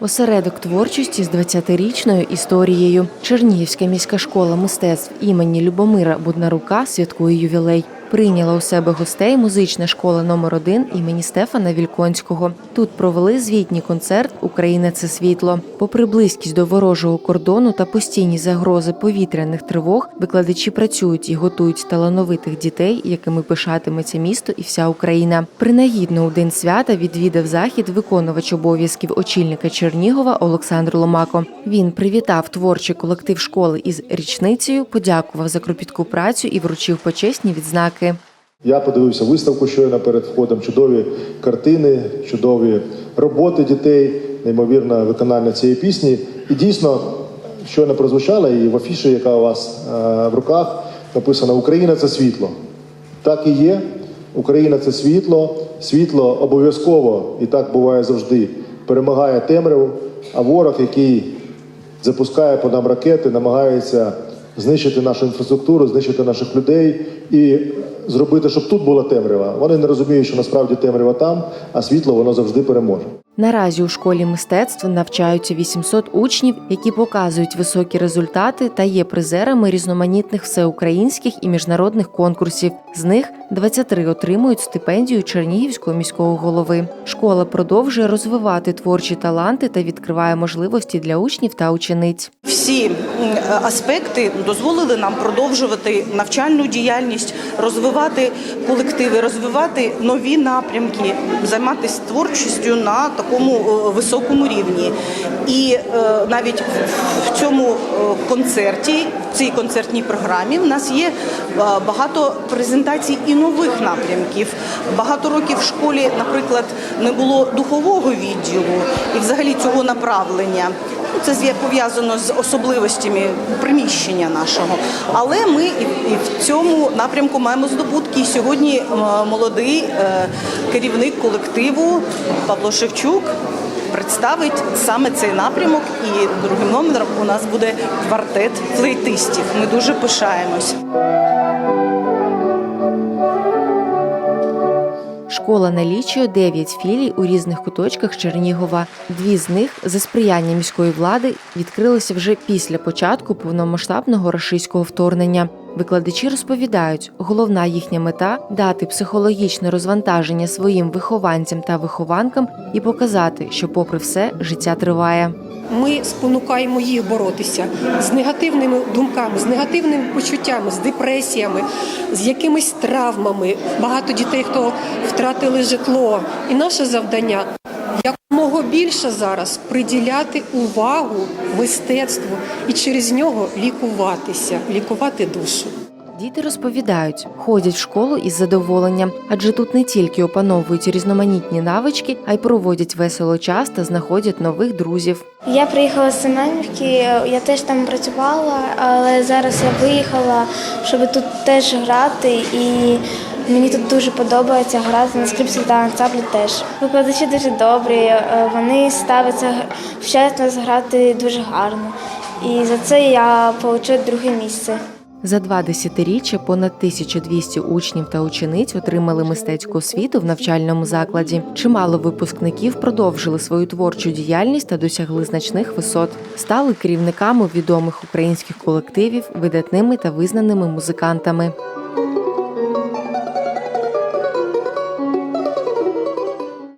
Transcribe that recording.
Осередок творчості з 20-річною історією. Чернігівська міська школа мистецтв імені Любомира Буднарука святкує ювілей. Прийняла у себе гостей музична школа номер 1 імені Стефана Вільконського. Тут провели звітній концерт Україна це світло. Попри близькість до ворожого кордону та постійні загрози повітряних тривог, викладачі працюють і готують талановитих дітей, якими пишатиметься місто і вся Україна. Принагідно у день свята відвідав захід виконувач обов'язків очільника Чернігова Олександр Ломако. Він привітав творчий колектив школи із річницею, подякував за кропітку працю і вручив почесні відзнаки. Я подивився виставку щойно перед входом. Чудові картини, чудові роботи дітей, неймовірне виконання цієї пісні. І дійсно, щойно прозвучало, і в афіші, яка у вас е, в руках, написано Україна це світло. Так і є. Україна це світло. Світло обов'язково, і так буває завжди, перемагає темряву, а ворог, який запускає по нам ракети, намагається знищити нашу інфраструктуру, знищити наших людей і зробити, щоб тут була темрява. Вони не розуміють, що насправді темрява там, а світло воно завжди переможе. Наразі у школі мистецтв навчаються 800 учнів, які показують високі результати та є призерами різноманітних всеукраїнських і міжнародних конкурсів. З них 23 отримують стипендію Чернігівського міського голови. Школа продовжує розвивати творчі таланти та відкриває можливості для учнів та учениць. Всі аспекти дозволили нам продовжувати навчальну діяльність, розвивати колективи, розвивати нові напрямки, займатися творчістю на такому е, високому рівні. І е, навіть в цьому е, концерті, в цій концертній програмі, в нас є багато презентацій і нових напрямків. Багато років в школі, наприклад, не було духового відділу і взагалі цього направлення. Це з'є- пов'язано з особливостями приміщення нашого. Але ми і, і в цьому напрямку маємо здобутки. І сьогодні е, молодий е, керівник колективу Павло Шевчук представить саме цей напрямок. І другим номером у нас буде квартет флейтистів. Ми дуже пишаємось. Школа налічує 9 філій у різних куточках Чернігова. Дві з них за сприяння міської влади відкрилися вже після початку повномасштабного рашистського вторгнення. Викладачі розповідають, головна їхня мета дати психологічне розвантаження своїм вихованцям та вихованкам і показати, що, попри все, життя триває. Ми спонукаємо їх боротися з негативними думками, з негативними почуттями, з депресіями, з якимись травмами. Багато дітей, хто втратили житло. І наше завдання якомога більше зараз приділяти увагу мистецтву і через нього лікуватися, лікувати душу. Діти розповідають, ходять в школу із задоволенням, адже тут не тільки опановують різноманітні навички, а й проводять весело час та знаходять нових друзів. Я приїхала з Семенівки, я теж там працювала, але зараз я виїхала, щоб тут теж грати, і мені тут дуже подобається грати на скрипці та ансамблі теж. Викладачі дуже добрі, е, вони ставляться, вчать нас грати дуже гарно. І за це я отримую друге місце. За два десятиріччя понад 1200 учнів та учениць отримали мистецьку освіту в навчальному закладі. Чимало випускників продовжили свою творчу діяльність та досягли значних висот. Стали керівниками відомих українських колективів, видатними та визнаними музикантами.